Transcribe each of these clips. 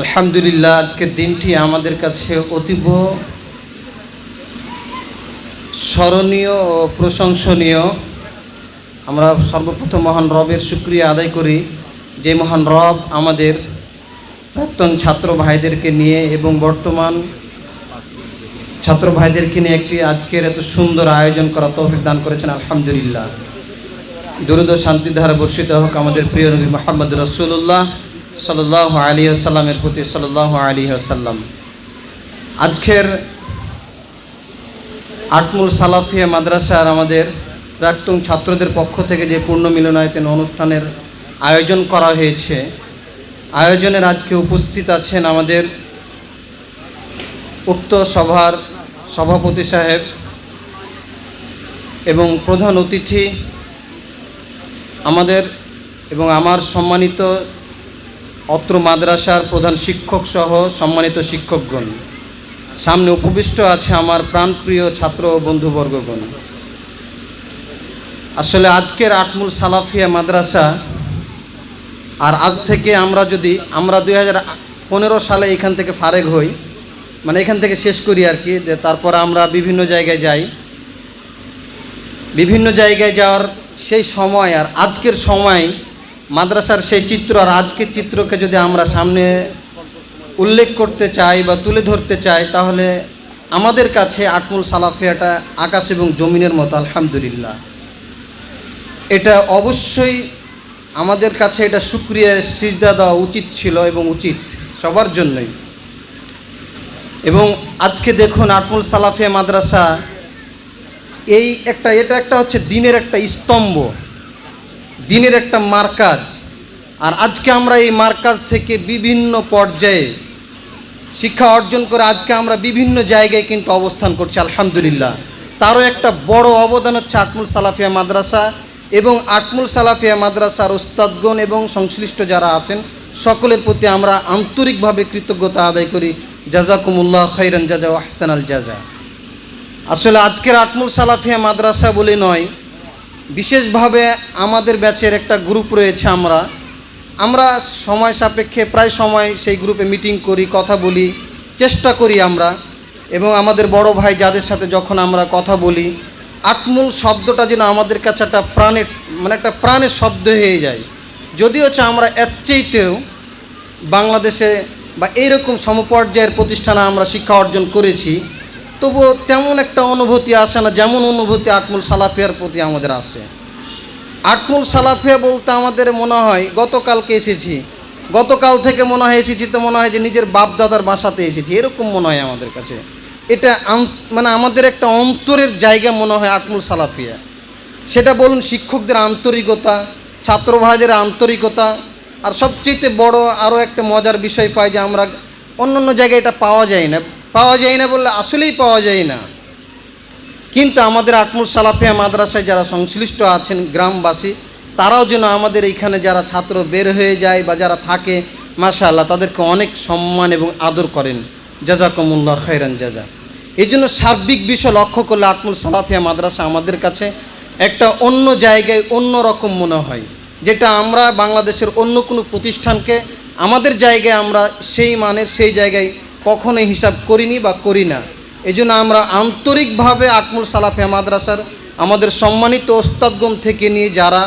আলহামদুলিল্লাহ আজকের দিনটি আমাদের কাছে অতীব স্মরণীয় ও প্রশংসনীয়। আমরা সর্বপ্রথম মহান রবের সুক্রিয়া আদায় করি, যে মহান রব আমাদের প্রাক্তন ছাত্র ভাইদেরকে নিয়ে এবং বর্তমান ছাত্র ভাইদেরকে নিয়ে একটি আজকের এত সুন্দর আয়োজন করা তৌফিক দান করেছেন, আলহামদুলিল্লাহ। দুরুদ ও শান্তির ধারা বর্ষিত হোক আমাদের প্রিয় নবী মোহাম্মদ রসুল্লাহ সাল্লাহ আলী আসাল্লামের প্রতি সাল্লাহ আলী আসাল্লাম আজকের আটমুল সালাফিয়া মাদ্রাসার আমাদের প্রাক্তন ছাত্রদের পক্ষ থেকে যে পূর্ণ মিলনায়তন অনুষ্ঠানের আয়োজন করা হয়েছে, আয়োজনের আজকে উপস্থিত আছেন আমাদের উক্ত সভার সভাপতি সাহেব এবং প্রধান অতিথি আমাদের এবং আমার সম্মানিত অত্র মাদ্রাসার প্রধান শিক্ষক সহ সম্মানিত শিক্ষকগণ, সামনে উপবিষ্ট আছে আমার প্রাণপ্রিয় ছাত্র ও বন্ধুবর্গগণ। আসলে আজকের আটমুল সালাফিয়া মাদ্রাসা, আর আজ থেকে আমরা যদি, আমরা দুই হাজার পনেরো সালে এখান থেকে ফারেক হই মানে এখান থেকে শেষ করি আর কি, যে তারপর আমরা বিভিন্ন জায়গায় যাই। বিভিন্ন জায়গায় যাওয়ার সেই সময় আর আজকের সময় মাদ্রাসার সেই চিত্র আর আজকের চিত্রকে যদি আমরা সামনে উল্লেখ করতে চাই বা তুলে ধরতে চাই, তাহলে আমাদের কাছে আটমুল সালাফিয়াটা আকাশ এবং জমিনের মতো, আলহামদুলিল্লাহ। এটা অবশ্যই আমাদের কাছে এটা সুক্রিয়া সিজদা দেওয়া উচিত ছিল এবং উচিত সবার জন্যই। এবং আজকে দেখুন আটমুল সালাফিয়া মাদ্রাসা, এই একটা, এটা একটা হচ্ছে দিনের একটা স্তম্ভ, দিনের একটা মার্কাজ। আর আজকে আমরা এই মার্কাজ থেকে বিভিন্ন পর্যায়ে শিক্ষা অর্জন করে আজকে আমরা বিভিন্ন জায়গায় কিন্তু অবস্থান করছি, আলহামদুলিল্লাহ। তারও একটা বড় অবদান হচ্ছে আটমুল সালাফিয়া মাদ্রাসা এবং আটমুল সালাফিয়া মাদ্রাসার ওস্তাদগণ এবং সংশ্লিষ্ট যারা আছেন, সকলের প্রতি আমরা আন্তরিকভাবে কৃতজ্ঞতা আদায় করি। জাজাকুমুল্লাহ খৈরান জাজা আহসান আল জাজা। আসলে আজকের আটমুল সালাফিয়া মাদ্রাসা বলে নয়, বিশেষভাবে আমাদের ব্যাচের একটা গ্রুপ রয়েছে আমরা। আমরা সময় সাপেক্ষে, প্রায় সময় সেই গ্রুপে মিটিং করি, কথা বলি, চেষ্টা করি আমরা। এবং আমাদের বড় ভাই যাদের সাথে যখন আমরা কথা বলি, আটমূল শব্দটা যেন আমাদের কাছে একটা প্রাণের মানে একটা প্রাণের শব্দ হয়ে যায়। যদিও হচ্ছে আমরা এর চেয়েতেও বাংলাদেশে বা এইরকম সমপর্যায়ের প্রতিষ্ঠানে আমরা শিক্ষা অর্জন করেছি, তবুও তেমন একটা অনুভূতি আসে না যেমন অনুভূতি আটমুল সালাফিয়ার প্রতি আমাদের আসে আটমুল সালাফিয়া বলতে আমাদের মনে হয়, গতকালকে এসেছি। গতকাল থেকে মনে হয় এসেছি তো মনে হয় যে নিজের বাপ দাদার বাসাতে এসেছি, এরকম মনে হয় আমাদের কাছে। এটা মানে আমাদের একটা অন্তরের জায়গা মনে হয় আটমুল সালাফিয়া। সেটা বলুন শিক্ষকদের আন্তরিকতা ছাত্র ভাইদের আন্তরিকতা আর সবচেয়ে বড় আরও একটা মজার বিষয় পাই যে আমরা অন্য অন্য জায়গায় এটা পাওয়া যায় না। পাওয়া যায় না বললে আসলেই পাওয়া যায় না। কিন্তু আমাদের আটমুল সালাফিয়া মাদ্রাসায় যারা সংশ্লিষ্ট আছেন গ্রামবাসী, তারাও যেন আমাদের এইখানে যারা ছাত্র বের হয়ে যায় বা যারা থাকে, মাশাআল্লাহ, তাদেরকে অনেক সম্মান এবং আদর করেন। জাজাকমুল্লাহ খৈরান জাজা। এই জন্য সার্বিক বিষয় লক্ষ্য করলে আটমুল সালাফিয়া মাদ্রাসা আমাদের কাছে একটা অন্য জায়গায় অন্য রকম মনে হয়। যেটা আমরা বাংলাদেশের অন্য কোনো প্রতিষ্ঠানকে আমাদের জায়গায় আমরা সেই মানের সেই জায়গায় কখনোই হিসাব করিনি বা করি না। এই আমরা আন্তরিকভাবে আটমুল সালাফিয়া মাদ্রাসার আমাদের সম্মানিত ওস্তাদগণ থেকে নিয়ে যারা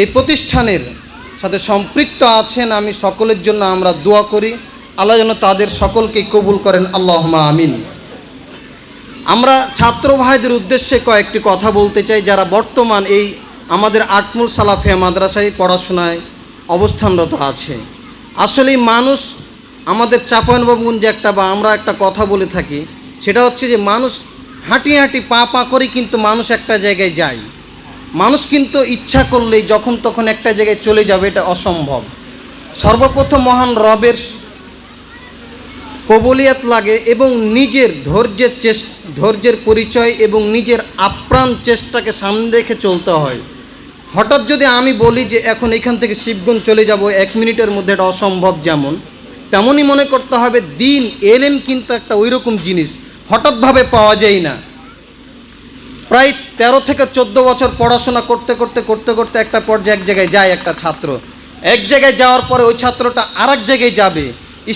এই প্রতিষ্ঠানের সাথে সম্পৃক্ত আছেন, আমি সকলের জন্য আমরা দোয়া করি। আল্লাহ যেন তাদের সকলকে কবুল করেন। আল্লাহ আমিন। আমরা ছাত্র ভাইদের উদ্দেশ্যে কয়েকটি কথা বলতে চাই, যারা বর্তমান এই আমাদের আটমুল সালাফিয়া মাদ্রাসায় পড়াশোনায় অবস্থানরত আছে। আসলে মানুষ আমাদের চাপানবাবুগঞ্জে একটা বা আমরা একটা কথা বলে থাকি, সেটা হচ্ছে যে মানুষ হাঁটি হাঁটি পা পা করে কিন্তু মানুষ একটা জায়গায় যায়। মানুষ কিন্তু ইচ্ছা করলেই যখন তখন একটা জায়গায় চলে যাবে, এটা অসম্ভব। সর্বপ্রথম মহান রবের কবলিয়াত লাগে এবং নিজের ধৈর্যের চেষ্টা ধৈর্যের পরিচয় এবং নিজের আপ্রাণ চেষ্টাকে সামনে রেখে চলতে হয়। হঠাৎ যদি আমি বলি যে এখন এখান থেকে শিবগুণ চলে যাব, এক মিনিটের মধ্যে এটা অসম্ভব যেমন, তেমনই মনে করতে হবে দিন, এলেন কিন্তু একটা ওই রকম জিনিস, হঠাৎভাবে পাওয়া যায় না। প্রায় তেরো থেকে চোদ্দ বছর পড়াশোনা করতে করতে করতে করতে একটা পর্যায়ে এক জায়গায় যায় একটা ছাত্র। এক জায়গায় যাওয়ার পরে ওই ছাত্রটা আর জায়গায় যাবে,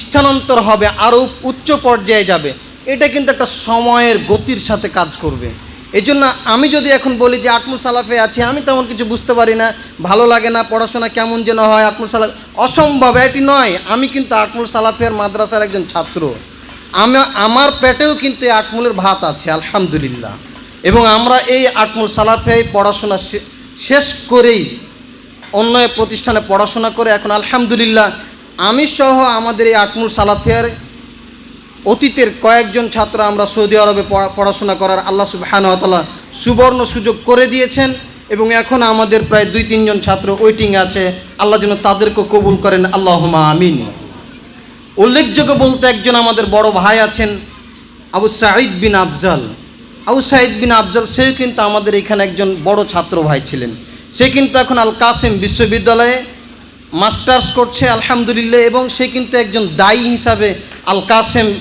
স্থানান্তর হবে, আরও উচ্চ পর্যায়ে যাবে। এটা কিন্তু একটা সময়ের গতির সাথে কাজ করবে। এই জন্য আমি যদি এখন বলি যে আটমুল সালাফে আছি, আমি তেমন কিছু বুঝতে পারি না, ভালো লাগে না, পড়াশোনা কেমন যেন হয় আটমুল সালাফ অসম্ভব, এটি নয়, আমি কিন্তু আটমুল সালাফের মাদ্রাসার একজন ছাত্র। আমি, আমার পেটেও কিন্তু এই আটমুলের ভাত আছে, আলহামদুলিল্লাহ। এবং আমরা এই আটমুল সালাফে পড়াশোনা শেষ করেই অন্য প্রতিষ্ঠানে পড়াশোনা করে এখন আলহামদুলিল্লাহ। আমি সহ আমাদের এই আটমুল সালাফিয়ার অতীতের কয়েকজন ছাত্র আমরা সৌদি আরবে পড়া- পড়াশোনা করার আল্লাহ সুবাহানতালা সুবর্ণ সুযোগ করে দিয়েছেন এবং এখন আমাদের প্রায় দুই তিনজন ছাত্র ওয়েটিং আছে। আল্লাহ যেন তাদেরকে কবুল করেন। আল্লাহমা আমিন। উল্লেখযোগ্য বলতে একজন আমাদের বড় ভাই আছেন, আবু সাঈদ বিন আফজাল। আবু সাঈদ বিন আফজাল সেও কিন্তু আমাদের এখানে একজন বড় ছাত্র ভাই ছিলেন। সে কিন্তু এখন আল কাসেম বিশ্ববিদ্যালয়ে মাস্টার্স করছে, আলহামদুলিল্লাহ, এবং সে কিন্তু একজন দায়ী হিসাবে আল কাসেম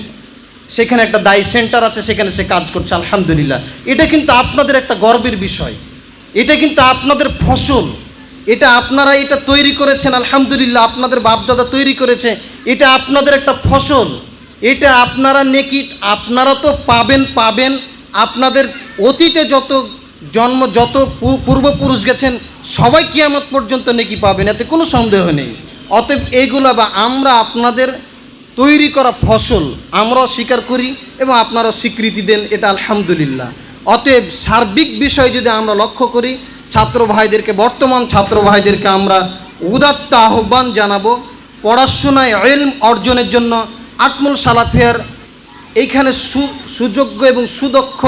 সেখানে একটা দায়ী সেন্টার আছে, সেখানে সে কাজ করছে, আলহামদুলিল্লাহ। এটা কিন্তু আপনাদের একটা গর্বের বিষয়। এটা কিন্তু আপনাদের ফসল। এটা আপনারা এটা তৈরি করেছেন, আলহামদুলিল্লাহ, আপনাদের বাপদাদা তৈরি করেছে। এটা আপনাদের একটা ফসল। এটা আপনারা নেকি, আপনারা তো পাবেন পাবেন। আপনাদের অতীতে যত জন্ম, যত পূর্বপুরুষ গেছেন, সবাই কিয়ামত পর্যন্ত নেকি পাবেন, এতে কোনো সন্দেহ নেই। অতএব এইগুলো বা আমরা আপনাদের তৈরি করা ফসল আমরাও স্বীকার করি এবং আপনারা স্বীকৃতি দেন, এটা আলহামদুলিল্লাহ। অতএব সার্বিক বিষয় যদি আমরা লক্ষ্য করি, ছাত্র ভাইদেরকে, বর্তমান ছাত্র ভাইদেরকে আমরা উদাত্ত আহ্বান জানাব, পড়াশোনায় এলম অর্জনের জন্য আটমুল সালাফিয়ার এইখানে সুযোগ্য এবং সুদক্ষ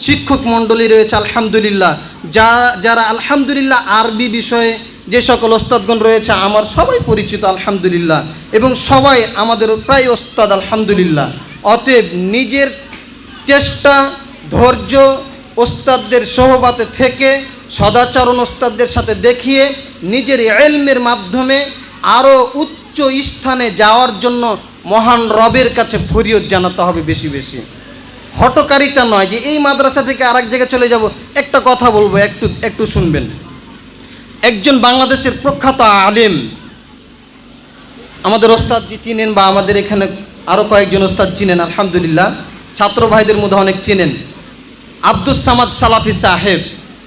শিক্ষক মণ্ডলী রয়েছে, আলহামদুলিল্লাহ। যারা যারা আলহামদুলিল্লাহ আরবি বিষয়ে যে সকল ওস্তাদগণ রয়েছে, আমার সবাই পরিচিত, আলহামদুলিল্লাহ। এবং সবাই আমাদের প্রায় ওস্তাদ, আলহামদুলিল্লাহ। অতএব নিজের চেষ্টা, ধৈর্য ওস্তাদদের সহবাতে থেকে, সদাচরণ ওস্তাদদের সাথে দেখিয়ে নিজের এলমের মাধ্যমে আরও উচ্চ স্থানে যাওয়ার জন্য মহান রবের কাছে ফরিয়ত জানাতে হবে বেশি বেশি। হটকারিতা নয় যে এই মাদ্রাসা থেকে আরেক জায়গায় চলে যাব। একটা কথা বলব, একটু একটু শুনবেন। একজন বাংলাদেশের প্রখ্যাত আলেম, আমাদের ওস্তাদ ওস্তাদজি চিনেন বা আমাদের এখানে আরও কয়েকজন ওস্তাদ চিনেন, আলহামদুলিল্লাহ। ছাত্র ভাইদের মধ্যে অনেক চিনেন। আব্দুস সামাদ সালাফি সাহেব,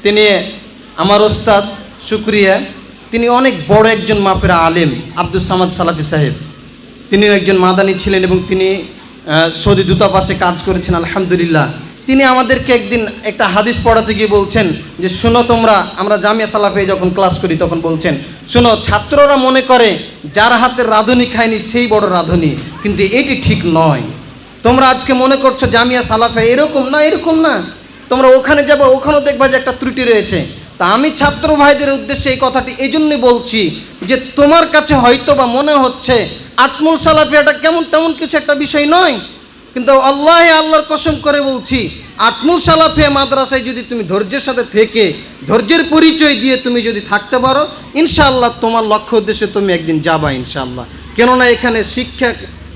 তিনি আমার ওস্তাদ, শুক্রিয়া। তিনি অনেক বড় একজন মাপের আলেম, আব্দুস সামাদ সালাফি সাহেব। তিনিও একজন মাদানি ছিলেন এবং তিনি সৌদি দূতাবাসে কাজ করেছেন, আলহামদুলিল্লাহ। তিনি আমাদেরকে একদিন একটা হাদিস পড়াতে গিয়ে বলছেন যে, শোনো তোমরা, আমরা জামিয়া সালাফে যখন ক্লাস করি তখন বলছেন, শোনো, ছাত্ররা মনে করে যার হাতের রাঁধুনি খায়নি সেই বড় রাঁধুনি, কিন্তু এটি ঠিক নয়। তোমরা আজকে মনে করছ জামিয়া সালাফে এরকম না এরকম না। তোমরা ওখানে যাব, ওখানেও দেখবা যে একটা ত্রুটি রয়েছে। তা আমি ছাত্র ভাইদের উদ্দেশ্যে এই কথাটি এই জন্যই বলছি যে তোমার কাছে হয়তো বা মনে হচ্ছে আটমুল সালাফিয়াটা কেমন তেমন কিছু একটা বিষয় নয়, কিন্তু আল্লাহ আল্লাহর কসম করে বলছি আটমুল সালাফিয়া মাদ্রাসায় যদি তুমি ধৈর্যের সাথে থেকে, ধৈর্যের পরিচয় দিয়ে তুমি যদি থাকতে পারো, ইনশাআল্লাহ তোমার লক্ষ্য উদ্দেশ্যে তুমি একদিন যাবা ইনশাআল্লাহ। কেননা এখানে শিক্ষা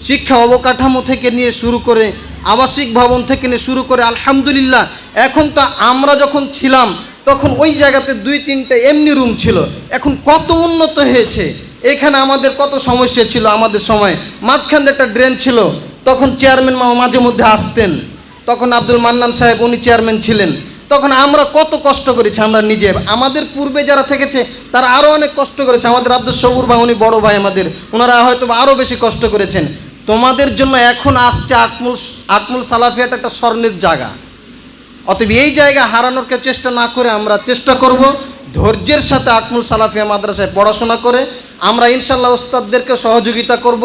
শিক্ষা অবকাঠামো থেকে নিয়ে শুরু করে আবাসিক ভবন থেকে নিয়ে শুরু করে আলহামদুলিল্লাহ, এখন তো আমরা যখন ছিলাম তখন ওই জায়গাতে দুই তিনটে এমনি রুম ছিল। এখন কত উন্নত হয়েছে। এখানে আমাদের কত সমস্যা ছিল আমাদের সময়। মাঝখান একটা ড্রেন ছিল। তখন চেয়ারম্যান মামা মাঝে মধ্যে আসতেন। তখন আব্দুল মান্নান সাহেব উনি চেয়ারম্যান ছিলেন। তখন আমরা কত কষ্ট করেছি আমরা নিজে। আমাদের পূর্বে যারা থেকেছে, তারা আরও অনেক কষ্ট করেছে। আমাদের আব্দুল সবুর ভাই, উনি বড়ো ভাই আমাদের। ওনারা হয়তো আরও বেশি কষ্ট করেছেন। তোমাদের জন্য এখন আসছে আকমুল আকমুল সালাফিয়াটা একটা স্বর্ণের জায়গা। অতএব এই জায়গা হারানোর চেষ্টা না করে, আমরা চেষ্টা করব ধৈর্যের সাথে আটমুল সালাফিয়া মাদ্রাসায় পড়াশোনা করে, আমরা ইনশাল্লাহ ওস্তাদদেরকে সহযোগিতা করব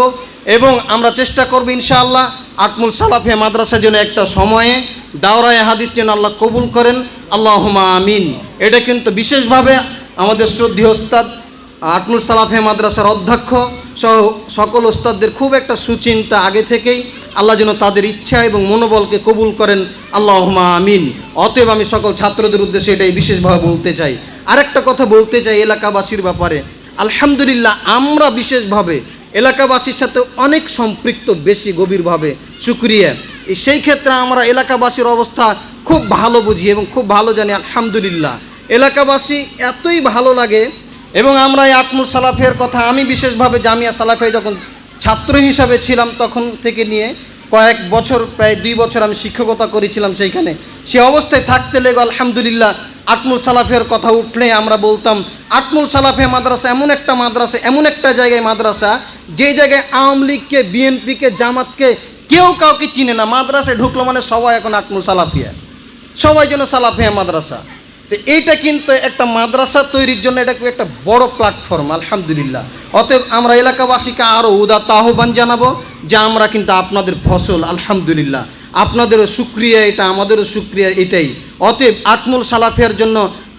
এবং আমরা চেষ্টা করব ইনশাআল্লাহ আটমুল সালাফিয়া মাদ্রাসার জন্য একটা সময়ে দাওরায় হাদিস যেন আল্লাহ কবুল করেন। আল্লাহ আমিন। এটা কিন্তু বিশেষভাবে আমাদের শ্রদ্ধেয় ওস্তাদ আটমুল সালাফিয়া মাদ্রাসার অধ্যক্ষ সহ সকল ওস্তাদদের খুব একটা সুচিন্তা আগে থেকেই আল্লাহ যেন তাদের ইচ্ছা এবং মনোবলকে কবুল করেন। আল্লাহ আমিন। অতএব আমি সকল ছাত্রদের উদ্দেশ্যে এটাই বিশেষভাবে বলতে চাই। আরেকটা কথা বলতে চাই এলাকাবাসীর ব্যাপারে। আলহামদুলিল্লাহ, আমরা বিশেষভাবে এলাকাবাসীর সাথে অনেক সম্পৃক্ত, বেশি গভীরভাবে। সুক্রিয়া সেই ক্ষেত্রে আমরা এলাকাবাসীর অবস্থা খুব ভালো বুঝি এবং খুব ভালো জানি, আলহামদুলিল্লাহ। এলাকাবাসী এতই ভালো লাগে এবং আমরা এই আটমুল সালাফের কথা আমি বিশেষভাবে জামিয়া সালাফে যখন ছাত্র হিসাবে ছিলাম তখন থেকে নিয়ে কয়েক বছর, প্রায় দুই বছর আমি শিক্ষকতা করেছিলাম সেইখানে। সে অবস্থায় থাকতে লেগে আলহামদুলিল্লাহ আটমুল সালাফের কথা উঠলে আমরা বলতাম, আটমুল সালাফে মাদ্রাসা এমন একটা মাদ্রাসা, এমন একটা জায়গায় মাদ্রাসা, যে জায়গায় আওয়ামী লীগকে, বিএনপিকে, জামাতকে কেউ কাউকে চিনে না। মাদ্রাসায় ঢুকলো মানে সবাই এখন আটমুল সালাফিয়া। সবাই যেন সালাফিয়া মাদ্রাসা। তো এইটা কিন্তু একটা মাদ্রাসা তৈরির জন্য এটা একটা বড় প্ল্যাটফর্ম আলহামদুলিল্লাহ। অতএব আমরা এলাকাবাসীকে আরও উদাত্ত আহ্বান জানাব যে আমরা কিন্তু আপনাদের ফসল, আলহামদুলিল্লাহ। আপনাদেরও সুক্রিয়া, এটা আমাদেরও সুক্রিয়া এটাই। অতএব আটমুল সালাফিয়ার জন্য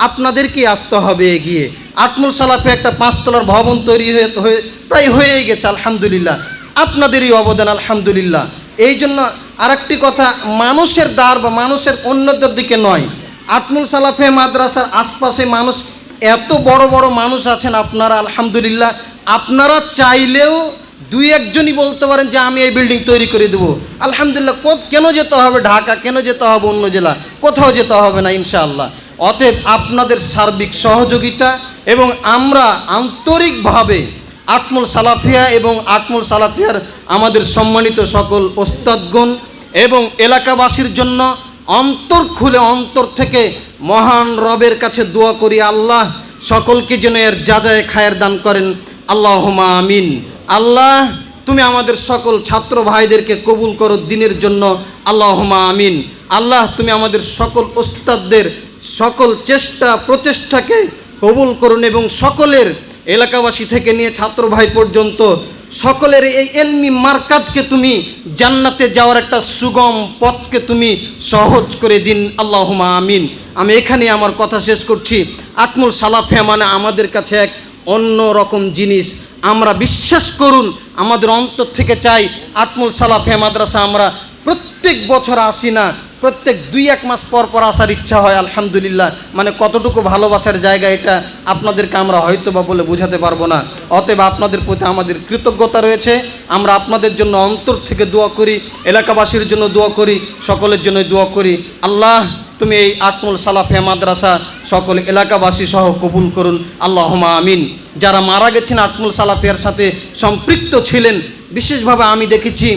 আপনাদেরকেই আসতে হবে এগিয়ে। আটমুল সালাফে একটা পাঁচতলার ভবন তৈরি হয়ে হয়ে, প্রায় হয়েই গেছে, আলহামদুলিল্লাহ। আপনাদেরই অবদান, আলহামদুলিল্লাহ। এই জন্য আরেকটি কথা, মানুষের দ্বার বা মানুষের অন্যদের দিকে নয়। আটমুল সালাফে মাদ্রাসার আশপাশে মানুষ, এত বড় বড় মানুষ আছেন আপনারা, আলহামদুলিল্লাহ। আপনারা চাইলেও দুই একজনই বলতে পারেন যে, আমি এই বিল্ডিং তৈরি করে দেবো। আলহামদুলিল্লাহ, কো- কেন যেতে হবে ঢাকা, কেন যেতে হবে অন্য জেলা? কোথাও যেতে হবে না, ইনশাআল্লাহ। অতএব আপনাদের সার্বিক সহযোগিতা এবং আমরা আন্তরিকভাবে আটমুল সালাফিয়া এবং আটমুল সালাফিয়ার আমাদের সম্মানিত সকল ওস্তাদগণ এবং এলাকাবাসীর জন্য অন্তর খুলে অন্তর থেকে মহান রবের কাছে দোয়া করি, আল্লাহ, সকলকে যেন এর যা যাজায় খায়ের দান করেন। আল্লাহ আমিন। আল্লাহ, তুমি আমাদের সকল ছাত্র ভাইদেরকে কবুল করো দিনের জন্য। আল্লাহ আমিন। আল্লাহ, তুমি আমাদের সকল ওস্তাদদের সকল চেষ্টা, প্রচেষ্টাকে কবুল করুন এবং সকলের এলাকাবাসী থেকে নিয়ে ছাত্র ভাই পর্যন্ত সকলের এই এলমি মার্কাজকে তুমি জান্নাতে যাওয়ার একটা সুগম পথকে তুমি সহজ করে দিন। আল্লাহুমা আমিন। আমি এখানে আমার কথা শেষ করছি। আটমুল সালাফিয়া মানে আমাদের কাছে এক অন্য রকম জিনিস। আমরা বিশ্বাস করুন, আমাদের অন্তর থেকে চাই আটমুল সালাফিয়া মাদ্রাসা আমরা প্রত্যেক বছর আসি না। প্রত্যেক দুই এক মাস পর পর আসার ইচ্ছা হয়, আলহামদুলিল্লাহ। মানে কতটুকু ভালোবাসার জায়গা এটা আপনাদেরকে আমরা হয়তো বা বলে বোঝাতে পারব না। অতএব আপনাদের প্রতি আমাদের কৃতজ্ঞতা রয়েছে। আমরা আপনাদের জন্য অন্তর থেকে দোয়া করি, এলাকাবাসীর জন্য দোয়া করি, সকলের জন্য দোয়া করি। আল্লাহ, তুমি এই আটমুল সালাফিয়া মাদ্রাসা সকল এলাকাবাসী সহ কবুল করুন। আল্লাহমা আমিন। যারা মারা গেছেন আটমুল সালাফিয়ার সাথে সম্পৃক্ত ছিলেন, বিশেষভাবে আমি দেখেছি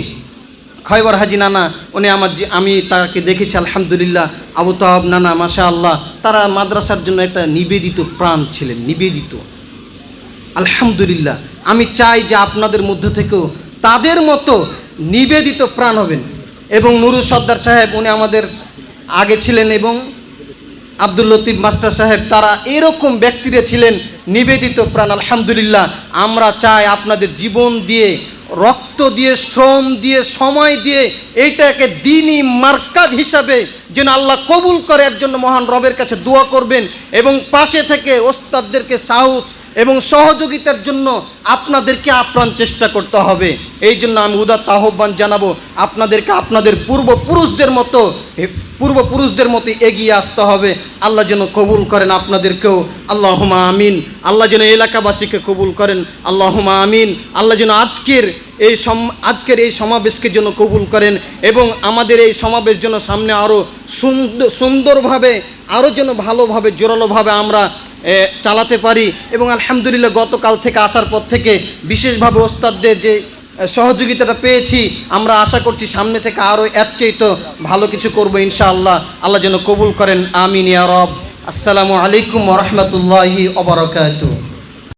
খয়বর হাজি নানা, উনি আমার আমি তাকে দেখেছি, আলহামদুলিল্লাহ। আবু তাহাব নানা মাশা আল্লাহ তারা মাদ্রাসার জন্য একটা নিবেদিত প্রাণ ছিলেন, নিবেদিত। আলহামদুলিল্লাহ। আমি চাই যে আপনাদের মধ্য থেকেও তাদের মতো নিবেদিত প্রাণ হবেন। এবং নুরু সর্দার সাহেব, উনি আমাদের আগে ছিলেন এবং আব্দুল লতিফ মাস্টার সাহেব, তারা এরকম ব্যক্তিরা ছিলেন, নিবেদিত প্রাণ। আলহামদুলিল্লাহ। আমরা চাই আপনাদের জীবন দিয়ে রক্ত দিয়ে, শ্রম দিয়ে, সময় দিয়ে এইটাকে দিনই মার্কাজ হিসাবে যেন আল্লাহ কবুল করে একজন মহান রবের কাছে দোয়া করবেন এবং পাশে থেকে ওস্তাদদেরকে সাহস এবং সহযোগিতার জন্য আপনাদেরকে আপ্রাণ চেষ্টা করতে হবে। এই জন্য আমি উদাত্ত আহ্বান জানাব, আপনাদেরকে আপনাদের পূর্বপুরুষদের মতো পূর্বপুরুষদের মতো এগিয়ে আসতে হবে। আল্লাহ যেন কবুল করেন আপনাদেরকেও। আল্লাহমা আমিন। আল্লাহ যেন এলাকাবাসীকে কবুল করেন। আল্লাহমা আমিন। আল্লাহ যেন আজকের এই সম, আজকের এই সমাবেশকে যেন কবুল করেন এবং আমাদের এই সমাবেশ যেন সামনে আরও সুন্দর সুন্দরভাবে আরও যেন ভালোভাবে, জোরালোভাবে আমরা চালাতে পারি এবং আলহামদুলিল্লাহ গতকাল থেকে আসার পর থেকে বিশেষভাবে ওস্তাদদের যে সহযোগিতাটা পেয়েছি, আমরা আশা করছি সামনে থেকে আরও চেয়ে তো ভালো কিছু করব ইনশাআল্লাহ। আল্লাহ যেন কবুল করেন, আমিন আরব আসসালামু আলাইকুম রহমতুল্লাহি অবরকাতু